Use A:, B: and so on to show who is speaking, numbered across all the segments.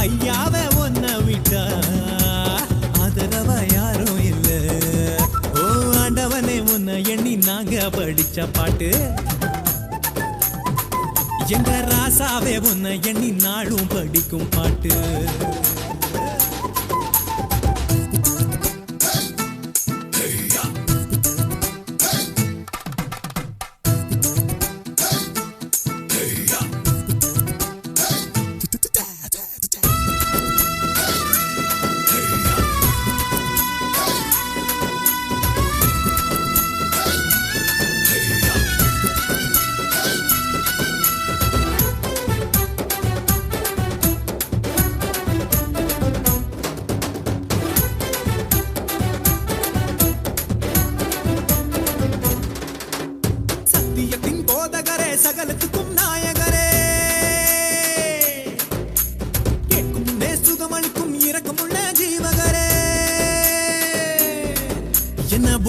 A: ஐயாவே உன்னை விட்டா? ஆதரவா யாரும் இல்லை. ஓ ஆண்டவனே உன்னை எண்ணி நாங்க படிச்ச பாட்டு. எங்க ராசாவே உன்னை எண்ணி நாளும் படிக்கும் பாட்டு.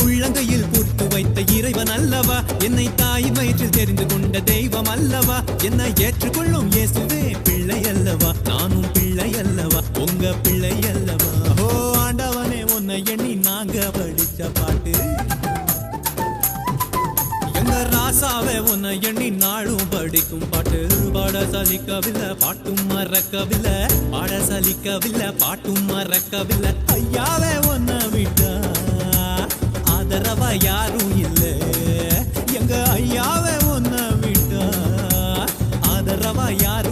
A: உள்ளங்கையில் பூத்து வைத்த இறைவன் அல்லவா? என்னை தாய் வயிற்றில் தெரிந்து கொண்ட தெய்வம் அல்லவா? என்னை ஏற்றுக்கொள்ளும் இயேசுவே பிள்ளை அல்லவா? நானும் பிள்ளை அல்லவா? உங்க பிள்ளை அல்லவா? ஓ ஆண்டவனே உன்னை எண்ணி நாங்க படிச்ச பாட்டு. ராசாவே உன்னை எண்ணி நாளும் படிக்கும் பாட்டு. பாட சலிக்கவில்லை பாட்டும் மறக்கவில்லை. பாட சலிக்கவில்லை பாட்டும் மறக்கவில்லை. ஐயாவே யாரும் இல்லை. எங்க ஐயாவே ஒன்ன விட்டா ஆதரவா யாரும்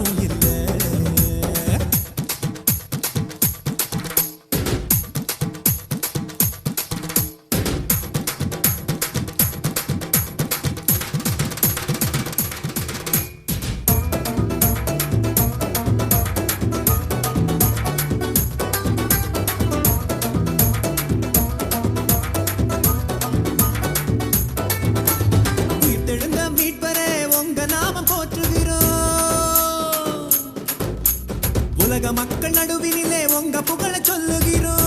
A: உலக மக்கள் நடுவினிலே உங்க புகழ சொல்லுகிறோம்.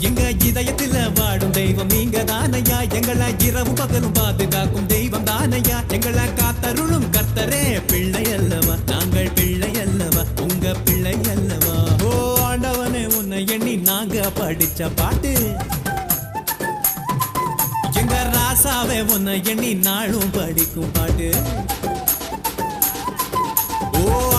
A: எங்க இதயத்தில் வாடும் தெய்வம் நீங்க தானையா எங்களை இரவு பகலும் பாதுகாக்கும் தெய்வம் தானையா? எங்களை காத்தருளும் கர்த்தரே பிள்ளை அல்லவா நாங்கள் பிள்ளை அல்லவா உங்க பிள்ளை அல்லவா ஓ ஆண்டவனே உன்னை எண்ணி நாங்க படிச்ச பாட்டு. எங்க ராசாவே உன்னை எண்ணி நாளும் படிக்கும் பாட்டு.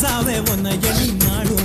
A: ಸಾವೆ ಒನ್ನ ಎಲಿ ಮಾಡು